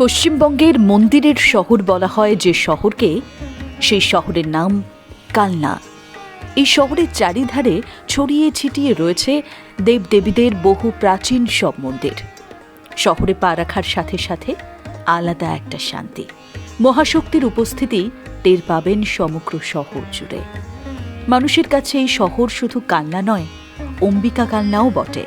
পশ্চিমবঙ্গের মন্দিরের শহর বলা হয় যে শহরকে, সেই শহরের নাম কালনা। এই শহরের চারিধারে ছড়িয়ে ছিটিয়ে রয়েছে দেবদেবীদের বহু প্রাচীন সব মন্দির। শহরে পা রাখার সাথে সাথে আলাদা একটা শান্তি। মহাশক্তির উপস্থিতি টের পাবেন সমগ্র শহর জুড়ে। মানুষের কাছে এই শহর শুধু কালনা নয়, অম্বিকা কালনাও বটে।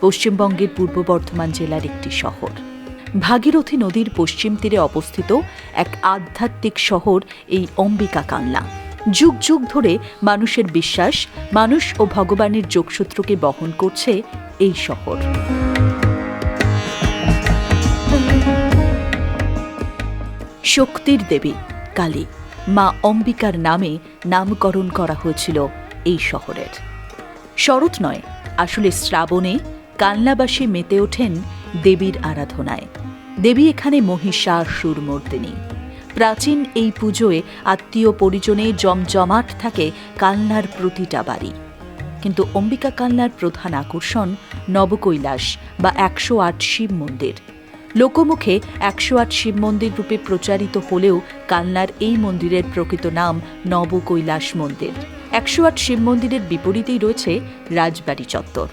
পশ্চিমবঙ্গের পূর্ব বর্ধমান জেলার একটি শহর। ভাগীরথী নদীর পশ্চিম তীরে অবস্থিত এক আধ্যাত্মিক শহর এই অম্বিকা কালনা যুগ যুগ ধরে মানুষের বিশ্বাস, মানুষ ও ভগবানের যোগসূত্রকে বহন করছে এই শহর। শক্তির দেবী কালী, মা অম্বিকার নামে নামকরণ করা হয়েছিল এই শহরের। শরৎ নয়, আসলে শ্রাবণে কালনাবাসী মেতে ওঠেন দেবীর আরাধনায়। দেবী এখানে মহিষাসুর মর্দিনী প্রাচীন এই পুজোয় আত্মীয় পরিজনে জমজমাট থাকে কালনার প্রতিটা বাড়ি। কিন্তু অম্বিকা কালনার প্রধান আকর্ষণ নবকৈলাস বা একশো আট শিব মন্দির। লোকমুখে একশো আট শিব মন্দির রূপে প্রচারিত হলেও কালনার এই মন্দিরের প্রকৃত নাম নবকৈলাস মন্দির। একশো আট শিব মন্দিরের বিপরীতেই রয়েছে রাজবাড়ি চত্বর,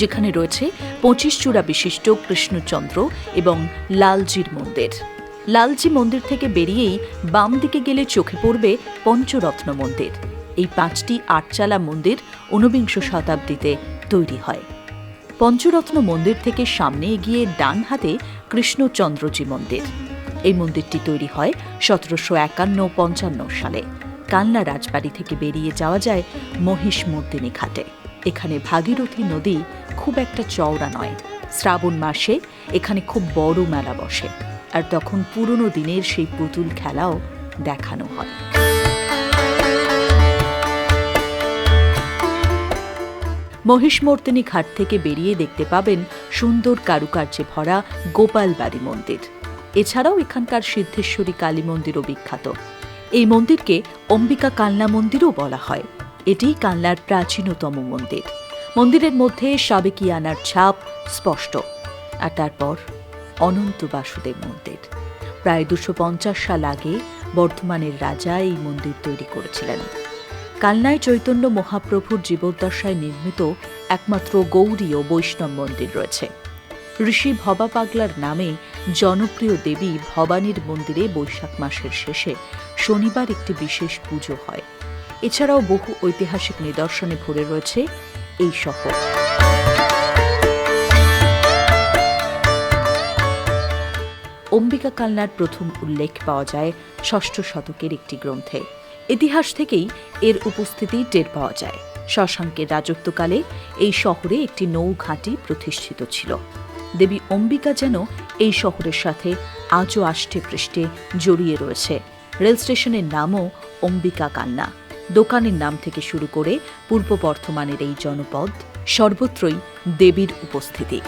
যেখানে রয়েছে পঁচিশ চূড়া বিশিষ্ট কৃষ্ণচন্দ্র এবং লালজির মন্দির। লালজি মন্দির থেকে বেরিয়েই বাম দিকে গেলে চোখে পড়বে পঞ্চরত্ন মন্দির। এই পাঁচটি আটচালা মন্দির ঊনবিংশ শতাব্দীতে তৈরি হয়। পঞ্চরত্ন মন্দির থেকে সামনে এগিয়ে ডান হাতে কৃষ্ণচন্দ্রজি মন্দির। এই মন্দিরটি তৈরি হয় সতেরোশো একান্ন পঞ্চান্ন সালে। কালনা রাজবাড়ি থেকে বেরিয়ে যাওয়া যায় মহিষ মর্দিনী ঘাটে। এখানে ভাগীরথী নদী খুব একটা চওড়া নয়। শ্রাবণ মাসে এখানে খুব বড় মেলা বসে। আর তখন পুরনো দিনের সেই পুতুল খেলাও দেখানো হয়। মহিষমর্দিনী ঘাট থেকে বেরিয়ে দেখতে পাবেন সুন্দর কারুকার্যে ভরা গোপালবাড়ি মন্দির। এছাড়াও এখানকার সিদ্ধেশ্বরী কালী মন্দিরও বিখ্যাত। এই মন্দিরকে অম্বিকা কালনা মন্দিরও বলা হয়। এটিই কালনার প্রাচীনতম মন্দির। মন্দিরের মধ্যে সাবেকিয়ানার ছাপ স্পষ্ট। আর তারপর অনন্ত বাসুদেব মন্দির। প্রায় দুশো পঞ্চাশ সাল আগে বর্ধমানের রাজা এই মন্দির তৈরি করেছিলেন। কালনায় চৈতন্য মহাপ্রভুর জীবদ্দশায় নির্মিত একমাত্র গৌরী ও বৈষ্ণব মন্দির রয়েছে। ঋষি ভবা পাগলার নামে জনপ্রিয় দেবী ভবানীর মন্দিরে বৈশাখ মাসের শেষে শনিবার একটি বিশেষ পুজো হয়। এছাড়াও বহু ঐতিহাসিক নিদর্শনে ভরে রয়েছে এই শহর। অম্বিকা কালনার প্রথম উল্লেখ পাওয়া যায় ষষ্ঠ শতকের একটি গ্রন্থে। ইতিহাস থেকেই এর উপস্থিতি টের পাওয়া যায়। শশাঙ্কের রাজত্বকালে এই শহরে একটি নৌঘাঁটি প্রতিষ্ঠিত ছিল। দেবী অম্বিকা যেন এই শহরের সাথে আজও আষ্টে পৃষ্ঠে জড়িয়ে রয়েছে। রেল স্টেশনের নামও অম্বিকা কান্না। দোকানের নাম থেকে শুরু করে পূর্ব বর্ধমানের এই জনপদ সর্বত্রই দেবীর উপস্থিতি।